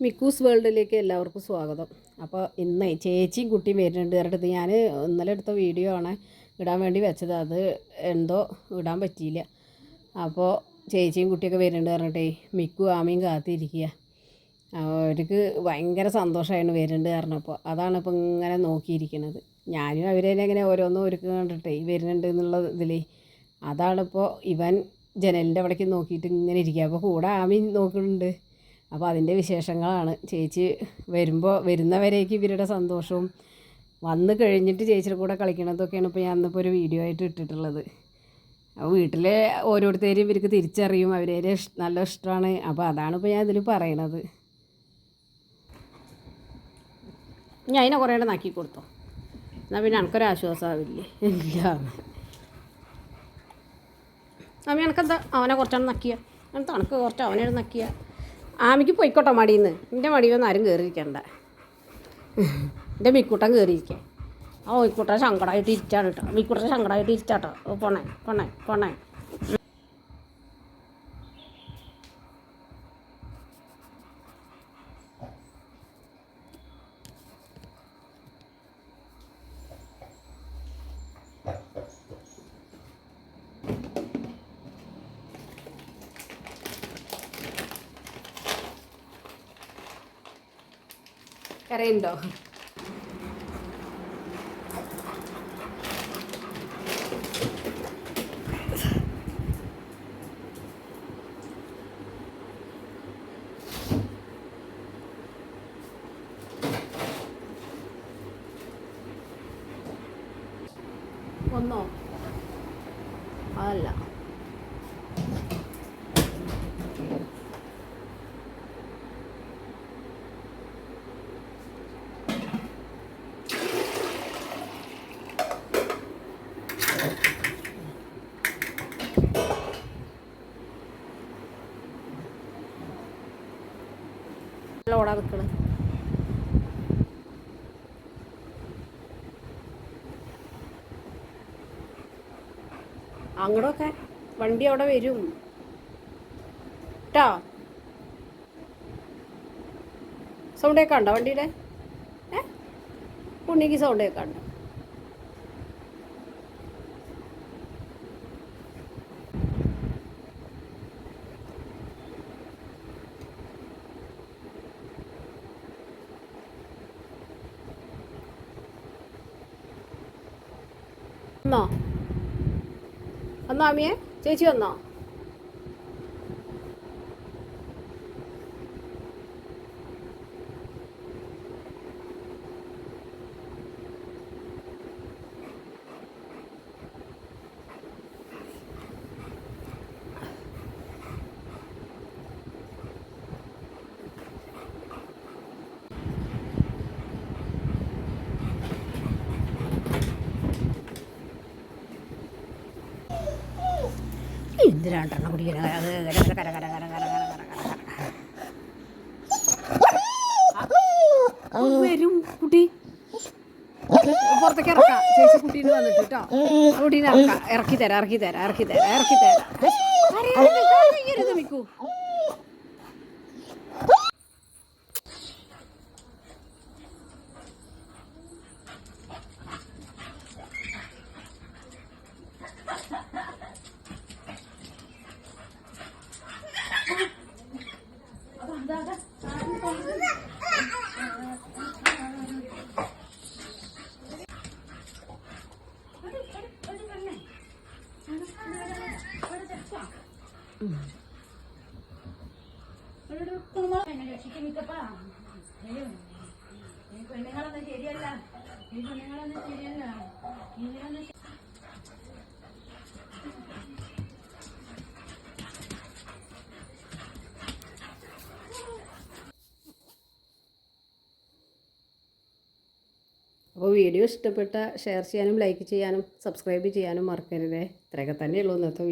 മിക്കൂസ് വേൾഡിലേക്ക് എല്ലാവർക്കും സ്വാഗതം. അപ്പോൾ ഇന്ന് ചേച്ചിയും കുട്ടിയും വരുന്നുണ്ട്. അവരുടെ ഞാൻ ഇന്നലെ എടുത്ത വീഡിയോ ആണ് ഇടാൻ വേണ്ടി വെച്ചത്. അത് എന്തോ ഇടാൻ പറ്റിയില്ല. അപ്പോൾ ചേച്ചിയും കുട്ടിയൊക്കെ വരുന്നുണ്ട് പറഞ്ഞിട്ടേ മിക്കു ആമയും കാത്തിരിക്കുക. അവർക്ക് ഭയങ്കര സന്തോഷമായിരുന്നു വരുന്നുണ്ട് പറഞ്ഞപ്പോൾ അതാണ് ഇപ്പോൾ ഇങ്ങനെ നോക്കിയിരിക്കുന്നത്. ഞാനും അവരെ ഇങ്ങനെ ഓരോന്നും ഒരുക്ക് കണ്ടിട്ടേ വരുന്നുണ്ട് എന്നുള്ള ഇതിൽ അതാണിപ്പോൾ ഇവൻ ജനലിന്റെ അവിടേക്ക് നോക്കിയിട്ട് ഇങ്ങനെ ഇരിക്കുക. അപ്പോൾ കൂടെ ആമയും നോക്കുന്നുണ്ട്. അപ്പോൾ അതിന്റെ വിശേഷങ്ങളാണ്. ചേച്ചി വരുമ്പോൾ വരുന്നവരേക്ക് ഇവരുടെ സന്തോഷവും വന്ന് കഴിഞ്ഞിട്ട് ചേച്ചിയുടെ കൂടെ കളിക്കണതൊക്കെയാണ് ഇപ്പോൾ ഞാൻ ഇന്നിപ്പോൾ ഒരു വീഡിയോ ആയിട്ട് ഇട്ടിട്ടുള്ളത്. അപ്പോൾ വീട്ടിലെ ഓരോരുത്തരെയും ഇവർക്ക് തിരിച്ചറിയും അവരെ നല്ല ഇഷ്ടമാണ്. അപ്പോൾ അതാണ് ഇപ്പോൾ ഞാൻ ഇതിൽ പറയണത്. ഞാൻ അതിനെ കുറേ എണ്ണം നക്കി കൊടുത്തോ. എന്നാൽ പിന്നെ എനിക്കൊരു ആശ്വാസമാവില്ലേ ഇല്ല. അമ്മ എനിക്കെന്താ അവനെ കുറച്ചാണ് നക്കിയ. എന്നിട്ട് തണുക്ക് കുറച്ച് അവനെ നക്കിയ. ആമിക്ക് പൊയ്ക്കോട്ടെ നിന്ന് എന്റെ മടിയൊന്നും ആരും കയറിയിരിക്കണ്ട എന്റെ മിക്കൂട്ടൻ കയറിയിരിക്കേ ആ ഒയ്ക്കൂട്ടൻ ശങ്കടമായിട്ട് ഇരിച്ചാണ് കേട്ടോ മിക്കൂട്ടൻ ശങ്കടമായിട്ട് ഇരിക്കാട്ടോ പോണേ പോണേ പോണേ. കരയുണ്ടോ ഒന്നോ? അതല്ല. ഓടാ നിൽക്കണം അങ്ങോട്ടൊക്കെ വണ്ടി അവിടെ വരും. കേട്ടോ സൗണ്ട് കേൾക്കണ്ടോ വണ്ടിയുടെ? ഏ? ഉണ്ണിക്ക് സൗണ്ട് വന്നോ? വന്നോ അമ്മിയെ? ചേച്ചി വന്നോ? എന്തിനാണ് എണ്ണ കുടിക്കുന്നത് കര കര കര കര കര കര ഇറക്കി തരാം ഇറക്കി തരാം ഇറക്കി തരാം ഇറക്കി തരാം ഈ അപ്പോൾ വീഡിയോ ഇഷ്ടപ്പെട്ട ഷെയർ ചെയ്യാനും ലൈക്ക് ചെയ്യാനും സബ്സ്ക്രൈബ് ചെയ്യാനും മറക്കരുതേ. ഇത്രയൊക്കെ തന്നെയുള്ളൂ ഇന്നത്തെ